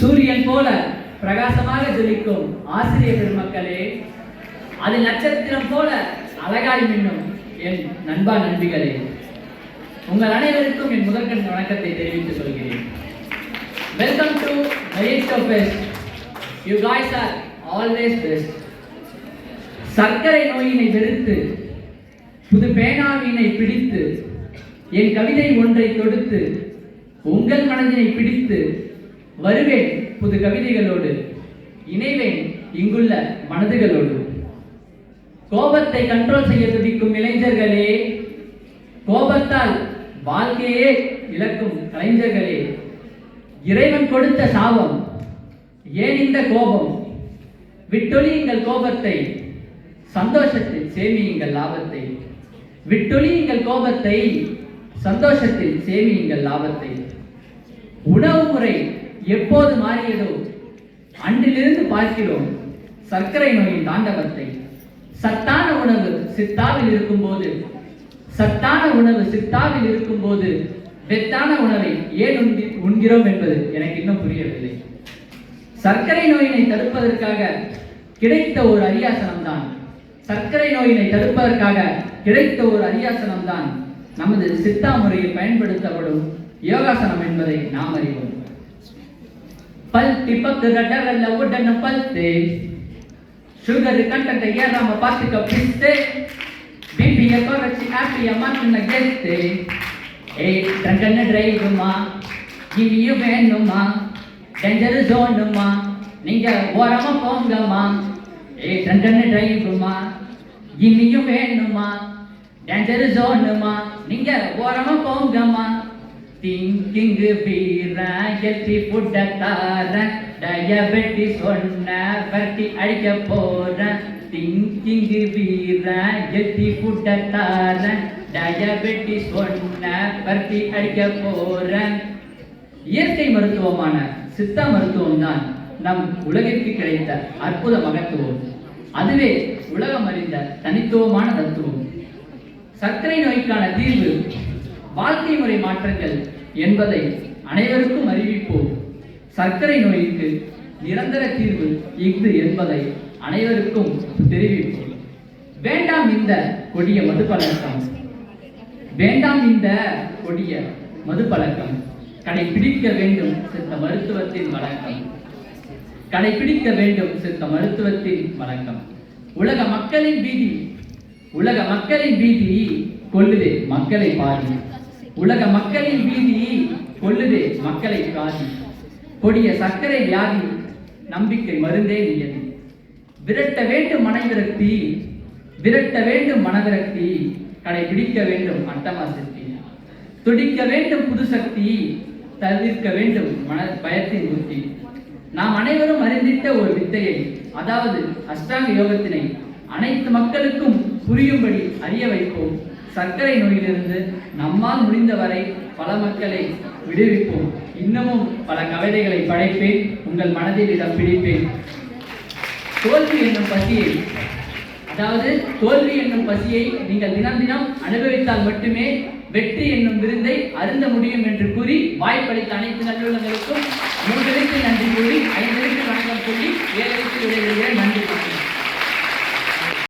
சூரியன் போல பிரகாசமாக ஜொலிக்கும் ஆசிரியர் பெருமக்களே அது நட்சத்திரம் போல அழகாய் மின்னும் என் நண்பா நண்பிகளே. உங்கள் அனைவருக்கும் என் முதற்கண் வணக்கத்தை தெரிவித்துக் கொள்கிறேன். Welcome to night best you guys are always best சர்க்கரை நோயினை வெறுத்து புது பேனாவினை பிடித்து என் கவிதை ஒன்றை தொடுத்து உங்கள் மனதினை பிடித்து வருவேன் புது கவிதைகளோடு. இணைவேன் இங்குள்ள மனதுகளோடு. கோபத்தை கண்ட்ரோல் செய்ய துடிக்கும் இளைஞர்களே கோபத்தால் வாழ்க்கையே இழக்கும் கலைஞர்களே இறைவன் கொடுத்த சாபம் ஏன் இந்த கோபம்? விட்டொழியுங்கள் கோபத்தை சந்தோஷத்தில் சேமியுங்கள் லாபத்தை. விட்டொழியுங்கள் கோபத்தை சந்தோஷத்தில் சேமியுங்கள் லாபத்தை. உணவு முறை எப்போது மாறியதோ அன்றிலிருந்து பார்க்கிறோம் சர்க்கரை நோயின் தாண்டவத்தை. சத்தான உணவு சித்தாவில் இருக்கும்போது சத்தான உணவு சித்தாவில் இருக்கும்போது வெத்தான உணவை ஏன் உண்கிறோம் என்பது எனக்கு இன்னும் புரியவில்லை. சர்க்கரை நோயினை தடுப்பதற்காக கிடைத்த ஒரு அரியாசனம் தான் சர்க்கரை நோயினை தடுப்பதற்காக கிடைத்த ஒரு அரியாசனம் தான் நமது சித்தா முறையில் பயன்படுத்தப்படும் யோகாசனம் என்பதை நாம் அறிவோம். பல்த்தி பத்து ரட்டரல்ல உடன பல்த்து சுகர் கண்டத்தை ஏறாம பார்த்துக்க பிஸ்து பிபிய குறைச்சி ஆப்பிய மாற்றின கெத்து ஏய் டங்கன்னு டிரைவுமா இனியும் வேணுமா? டேஞ்சர் ஜோனுமா நீங்க ஓரமா போங்கம்மா. ஏய் டங்கன்னு டிரைவுமா இனியும் வேணுமா? டேஞ்சர் ஜோனுமா நீங்க ஓரமா போங்கம்மா. திங்கிங் வீரன் எத்தி புட்டத்தார டயபெட்டிஸ் ஒன்ன வட்டி அடிக்க போறேன் திங்கிங் வீரன் ஃபுட்டை புட்டத்தார டயபெட்டிஸ் ஒன்ன வட்டி அடிக்க போறேன் இயற்கை மருத்துவமான சித்தா மருத்துவம் தான் நம் உலகிற்கு கிடைத்த அற்புத மகத்துவம். அதுவே உலகம் அறிந்த தனித்துவமான தத்துவம். சர்க்கரை நோய்க்கான தீர்வு வாழ்க்கை முறை மாற்றங்கள் என்பதை அனைவருக்கும் அறிவிப்போம். சர்க்கரை நோய்க்கு நிரந்தர தீர்வு இஃது என்பதை அனைவருக்கும் தெரிவிப்போம். வேண்டாம் இந்த கொடிய மது பழக்கம் வேண்டாம் இந்த கொடிய மது பழக்கம் கடைபிடிக்க வேண்டும் சித்த மருத்துவத்தின் வழக்கம். கடைபிடிக்க வேண்டும் சித்த மருத்துவத்தின் வழக்கம். உலக மக்களின் பீதி உலக மக்களின் பீதி கொள்ளுதே மக்களை பாருங்கள் உலக மக்களின் வீதி கொள்ளுதே மக்களை காதி. கொடிய சர்க்கரை வியாதி நம்பிக்கை மருந்தே நியதி. விரட்ட வேண்டும் மனவிரக்தி விரட்ட வேண்டும் மனவிரக்தி கடைபிடிக்க வேண்டும் அட்டமா சக்தி துடிக்க வேண்டும் புது சக்தி தவிர்க்க வேண்டும் மன பயத்தின் புத்தி. நாம் அனைவரும் அறிந்திட்ட ஒரு வித்தையை அதாவது அஷ்டாங்க யோகத்தினை அனைத்து மக்களுக்கும் புரியும்படி அறிய வைப்போம். சர்க்கரை நோயிலிருந்து நம்மால் முடிந்தவரை பல மக்களை விடுவிப்போம். இன்னமும் பல கவிதைகளை படைப்பேன். உங்கள் மனதில் இடம் பிடிப்பேன். தோல்வி என்னும் பசியை அதாவது தோல்வி என்னும் பசியை நீங்கள் தினம் தினம் அனுபவித்தால் மட்டுமே வெற்றி என்னும் விருந்தை அருந்த முடியும் என்று கூறி வாய்ப்பளித்த அனைத்து நல்லுள்ளங்களுக்கும் மூன்று நன்றி கூறி ஐந்து வணக்கம் சொல்லி ஏழு விடைபெறுகிறேன்.